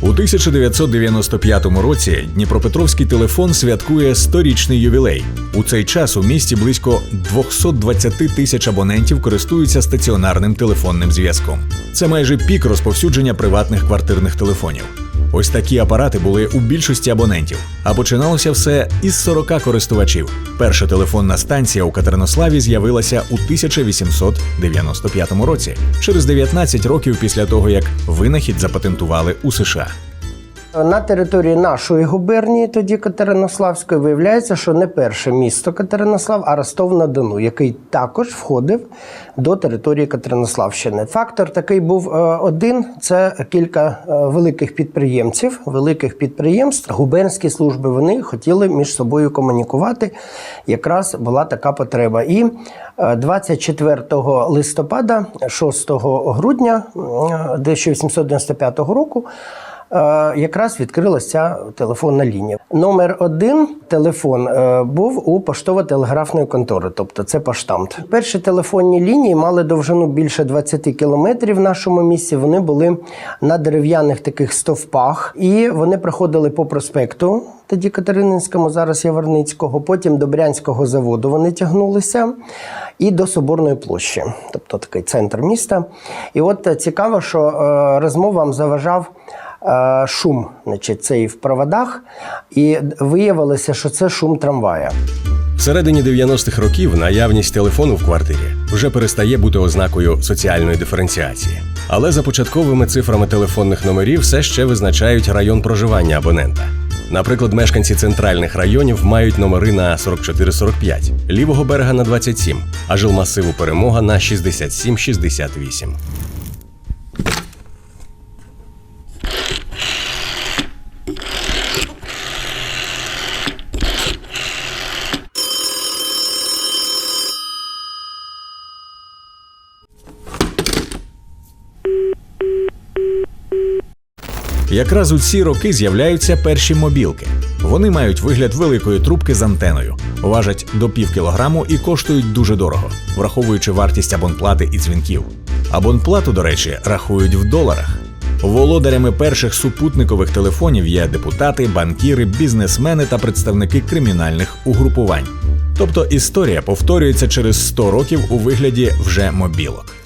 У 1995 році Дніпропетровський телефон святкує 100-річний ювілей. У цей час у місті близько 220 тисяч абонентів користуються стаціонарним телефонним зв'язком. Це майже пік розповсюдження приватних квартирних телефонів. Ось такі апарати були у більшості абонентів. А починалося все із 40 користувачів. Перша телефонна станція у Катеринославі з'явилася у 1895 році, через 19 років після того, як винахід запатентували у США. На території нашої губернії, тоді Катеринославської, виявляється, що не перше місто Катеринослав, а Ростов-на-Дону, який також входив до території Катеринославщини. Фактор такий був е, один: це кілька е, великих підприємців, великих підприємств. Губернські служби вони хотіли між собою комунікувати. Якраз була така потреба. І е, 24 листопада, 6 грудня е, 1895 року. Е, якраз відкрилася ця телефонна лінія. Номер один телефон е, був у поштово-телеграфної контори, тобто це поштамт. Перші телефонні лінії мали довжину більше 20 кілометрів в нашому місті. Вони були на дерев'яних таких стовпах, і вони проходили по проспекту. Тоді Катерининському, зараз Яворницького, потім до Брянського заводу вони тягнулися і до Соборної площі, тобто такий центр міста. І от е, цікаво, що розмовам заважав шум, значить, цей в проводах, і виявилося, що це шум трамвая. Всередині 90-х років наявність телефону в квартирі вже перестає бути ознакою соціальної диференціації. Але за початковими цифрами телефонних номерів все ще визначають район проживання абонента. Наприклад, мешканці центральних районів мають номери на 44-45, лівого берега на 27, а жилмасиву перемога на 67-68. Якраз у ці роки з'являються перші мобілки. Вони мають вигляд великої трубки з антеною, важать до пів кілограму і коштують дуже дорого, враховуючи вартість абонплати і дзвінків. Абонплату, до речі, рахують в доларах. Володарями перших супутникових телефонів є депутати, банкіри, бізнесмени та представники кримінальних угрупувань. Тобто історія повторюється через 100 років у вигляді вже мобілок.